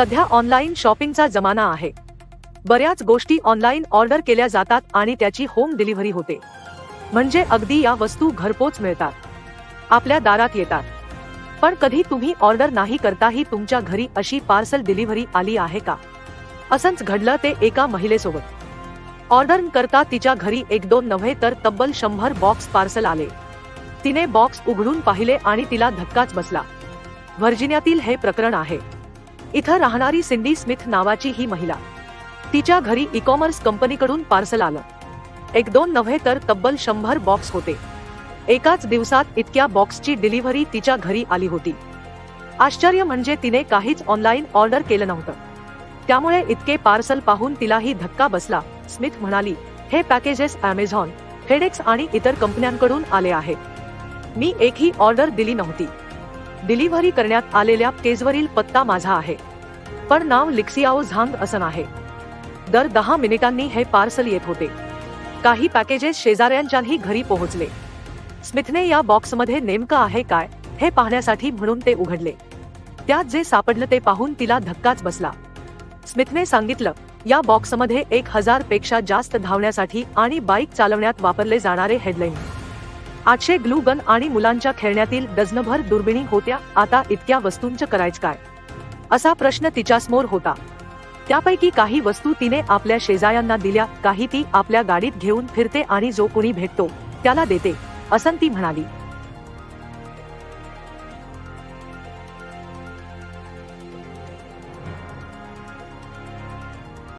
सध्या ऑनलाईन शॉपिंगचा जमाना आहे. बऱ्याच गोष्टी ऑनलाईन ऑर्डर केल्या जातात आणि त्याची होम डिलिव्हरी होते. म्हणजे अगदी या वस्तू घरपोच मिळतात. आपल्या दारात येतात. पण कधी तुम्ही ऑर्डर नाही करताही तुमच्या घरी अशी पार्सल डिलिव्हरी आली आहे का? असंच घडलं ते एका महिलेसोबत. ऑर्डर करता तिच्या घरी एक दोन नव्हे तर तब्बल शंभर बॉक्स पार्सल आले. तिने बॉक्स उघडून पाहिले आणि तिला धक्काच बसला. व्हर्जिनियातील हे प्रकरण आहे. इथं राहणारी सिंडी स्मिथ नावाची ही महिला. तिच्या घरी ई कॉमर्स कंपनीकडून पार्सल आलं. एक दोन नव्हे तर तब्बल शंभर बॉक्स होते. एकाच दिवसात इतक्या बॉक्सची डिलिव्हरी तिच्या घरी आली होती. आश्चर्य म्हणजे तिने काहीच ऑनलाईन ऑर्डर केलं नव्हतं. त्यामुळे इतके पार्सल पाहून तिलाही धक्का बसला. स्मिथ म्हणाली हे पॅकेजेस अमेझॉन फेडेक्स आणि इतर कंपन्यांकडून आले आहे. मी एकही ऑर्डर दिली नव्हती. डिलिव्हरी करण्यात आलेल्या केजवरील पत्ता माझा आहे. पण नाव लिक्सियाओ झांग असं आहे दर दहा मिनिटांनी हे पार्सल येत होते. काही पॅकेजेस शेजाऱ्यांच्याही घरी पोहोचले. स्मिथने या बॉक्समध्ये नेमकं आहे काय हे पाहण्यासाठी म्हणून ते उघडले. त्यात जे सापडलं ते पाहून तिला धक्काच बसला. स्मिथने सांगितलं या बॉक्समध्ये एक हजारपेक्षा जास्त धावण्यासाठी आणि बाईक चालवण्यात वापरले जाणारे हेडलाईन. आठशे ग्लू गन आणि मुलांच्या खेळण्यातील डझनभर दुर्बिणी होत्या आता इतक्या वस्तूंचं करायचं काय? असा प्रश्न तिच्यासमोर होता. त्यापैकी काही वस्तू तिने आपल्या शेजाऱ्यांना दिल्या काही ती आपल्या गाडीत घेऊन फिरते आणि जो कुणी भेटतो त्याला देते असं ती म्हणाली.